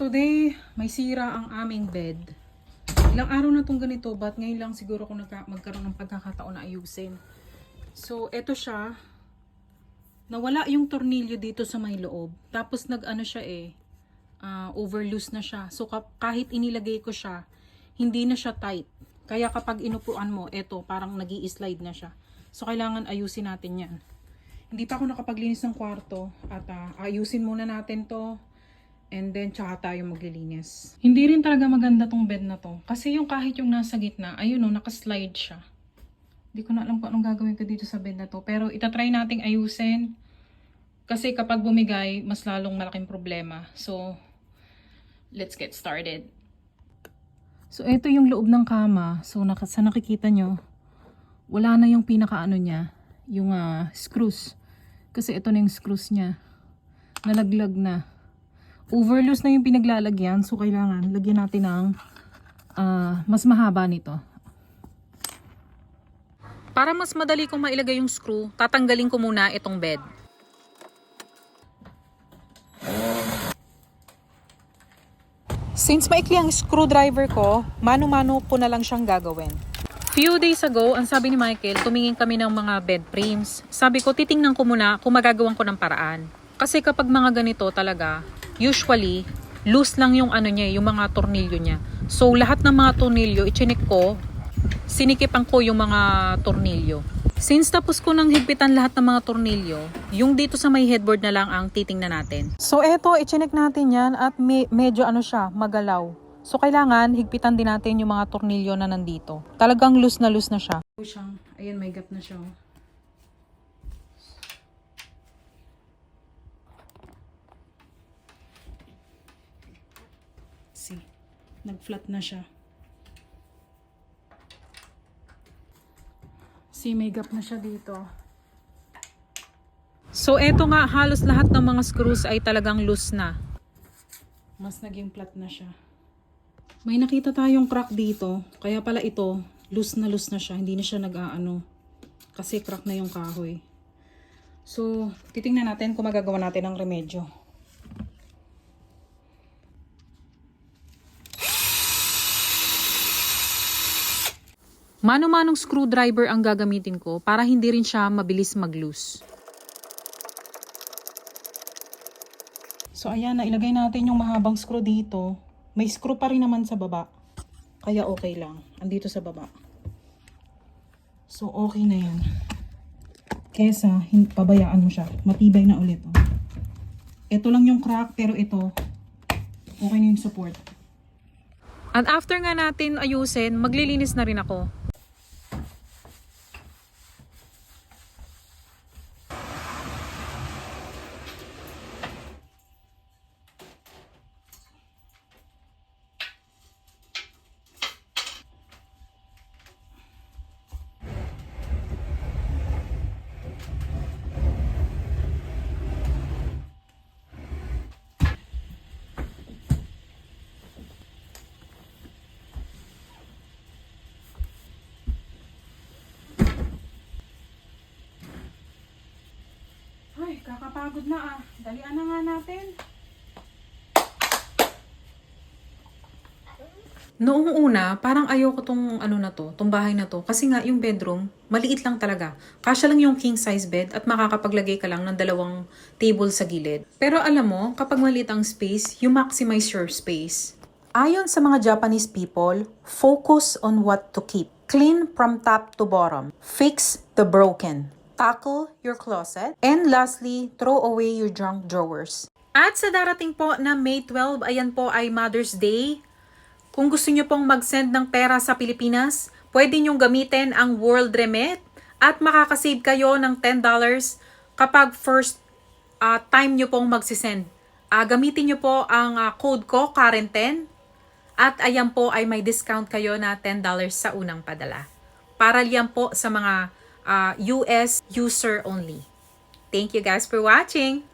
today, may sira ang aming bed. Ilang araw na tong ganito, but ngayon lang siguro nagka- magkaroon ng pagkakataon na ayusin. So, eto siya. Nawala yung tornilyo dito sa may loob. Tapos nag-ano siya eh, ah, overloose na siya. So, kahit inilagay ko siya, hindi na siya tight. Kaya kapag inupuan mo, eto, parang nag slide na siya. So, kailangan ayusin natin yan. Hindi pa ako nakapaglinis ng kwarto at ah, ayusin muna natin to and then tsaka tayo maglilinis. Hindi rin talaga maganda tong bed na to kasi yung kahit yung nasa gitna, ayun o, nakaslide siya. Hindi ko na alam kung anong gagawin ko dito sa bed na to pero itatry nating ayusin kasi kapag bumigay, mas lalong malaking problema. So, let's get started. So, ito yung loob ng kama. So, naka, sa nakikita nyo, wala na yung pinakaano niya, yung ah, screws. Kasi ito na yung screws niya. Nalaglag na. Overloose na yung pinaglalagyan, so kailangan lagyan natin ng ah, mas mahaba nito. Para mas madali kong mailagay yung screw, tatanggalin ko muna itong bed. Since maikli ang screwdriver ko, mano-mano ko na lang siyang gagawin. Few days ago, ang sabi ni Michael, tumingin kami ng mga bed frames. Sabi ko, titingnan ko muna kung magagawan ko ng paraan. Kasi kapag mga ganito talaga, usually, loose lang yung ano niya, yung mga tornilyo niya. So, lahat ng mga tornilyo, ichinik ko, sinikipan ko yung mga tornilyo. Since tapos ko nang higpitan lahat ng mga tornilyo, yung dito sa may headboard na lang ang titingnan natin. So eto, ichinek natin yan at me- medyo ano siya, magalaw. So kailangan higpitan din natin yung mga tornilyo na nandito. Talagang loose na loose na siya. Ayan, may gap na siya. oh. See, nag-flat na siya. See, may gap na siya dito. So, eto nga, halos lahat ng mga screws ay talagang loose na. Mas naging flat na siya. May nakita tayong crack dito. Kaya pala ito, loose na loose na siya. Hindi na siya nag-aano. Kasi crack na yung kahoy. So, titingnan natin kung magagawa natin ng remedyo. Mano-manong screwdriver ang gagamitin ko para hindi rin siya mabilis mag-loose. So ayan, nailagay natin yung mahabang screw dito. May screw pa rin naman sa baba. Kaya okay lang. Andito sa baba. So okay na yan. Kesa, pabayaan mo siya. Matibay na ulit. Oh. Ito lang yung crack, pero ito, okay na yung support. At after nga natin ayusin, maglilinis na rin ako. Ay, kakapagod na ah. Dalian na nga natin. Noong una, parang ayoko tong ano na to, tong bahay na to. Kasi nga yung bedroom, maliit lang talaga. Kasya lang yung king size bed at makakapaglagay ka lang ng dalawang table sa gilid. Pero alam mo, kapag maliit ang space, you maximize your space. Ayon sa mga Japanese people, focus on what to keep. Clean from top to bottom. Fix the broken. Tackle your closet. And lastly, throw away your junk drawers. At sa darating po na May 12, ayan po ay Mother's Day. Kung gusto nyo pong mag-send ng pera sa Pilipinas, pwede nyong gamitin ang World Remit at makakasave kayo ng $10 kapag first ah, time nyo pong magsisend. Ah, gamitin nyo po ang ah, code ko, Karen10, at ayan po ay may discount kayo na $10 sa unang padala. Para yan po sa mga ah, US user only. Thank you guys for watching!